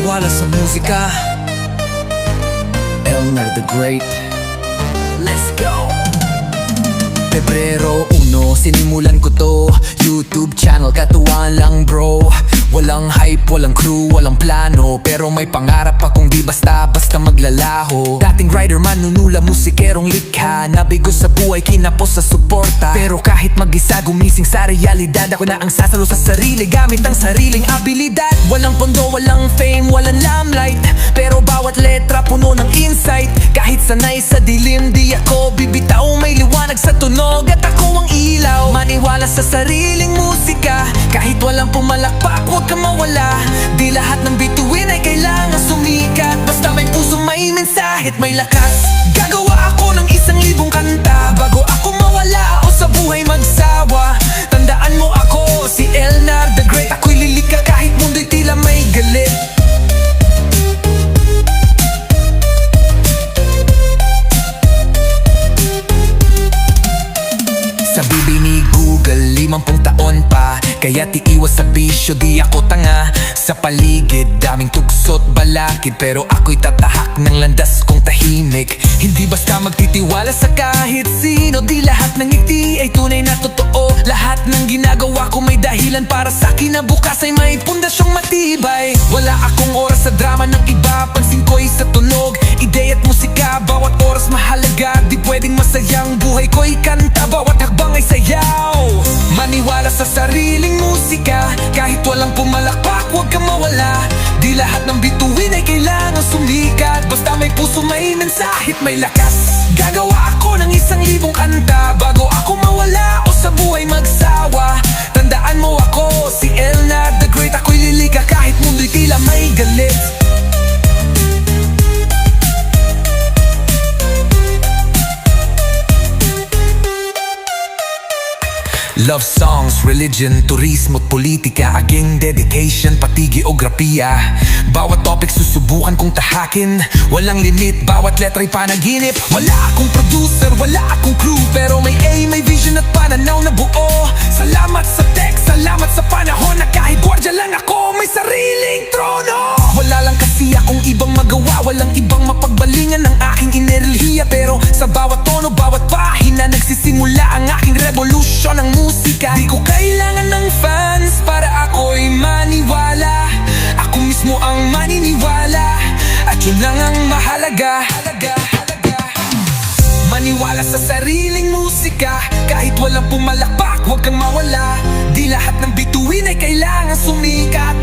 Maniwala sa musika. Elmer the Great. Let's go! Pebrero. 1, sinimulan ko to. YouTube channel, katuwaan lang bro. Walang hype, walang crew, walang plano. Pero may pangarap akong di basta-basta maglalaho. Dating rider man, nunula, musikerong likha. Nabigo sa buhay, kinapos sa suporta. Pero kahit mag-isa, gumising sa realidad. Ako na ang sasalo sa sarili, gamit ang sariling abilidad. Walang pondo, walang fame, walang limelight Pero bawat letra puno ng insight. Kahit sanay sa dilim, di ako bibitaw. May liwanag sa tunog Maniwala sa sariling musika Kahit walang pumalakpak, huwag kang mawala. Di lahat ng bituin ay kailangan sumikat. Basta may puso, may mensahe at may lakas. Gagawa ako ng isang libong kanta Bago ako mawala o sa buhay magsawa limampung taon pa Kaya tiiwas sa bisyo, di ako tanga. Sa paligid, daming tugsot, balakid Pero ako'y tatahak ng landas kong tahimik. Hindi basta magtitiwala sa kahit sino Di lahat ng ngiti ay tunay na totoo. Lahat ng ginagawa ko may dahilan para sa akin Na bukas ay may pundasyong matibay. Wala akong oras sa drama ng iba Pansin ko'y sa tunog, ideya at musika Bawat oras mahalaga, di pwedeng masayang Buhay ko'y kanta, bawat hakbang ay sayaw sa sariling musika. Kahit walang pumalakpak, huwag kang mawala. Di lahat ng bituin ay kailangan sumikat. Basta may puso, may mensahe may lakas. Gagawa Love songs, religion, turismo at politika. Aging dedication, pati geografiya. Bawat topic susubukan kong tahakin. Walang limit, bawat letra'y panaginip. Wala akong producer, wala akong crew Pero may aim, may vision at pananaw na buo. Salamat sa text, salamat sa panahon Na kahit gwardya lang ako, may sariling trono. Wala lang kasi akong ibang magawa Walang ibang mapagbalingan ng aking enerhiya. Pero sa bawat tono, bawat pahina Nagsisimula ang aking revolution ng musika. Di ko kailangan ng fans para ako'y maniwala. Ako mismo ang maniniwala At yun lang ang mahalaga. Maniwala sa sariling musika. Kahit walang pumalakpak, huwag kang mawala. Di lahat ng bituin ay kailangan sumikat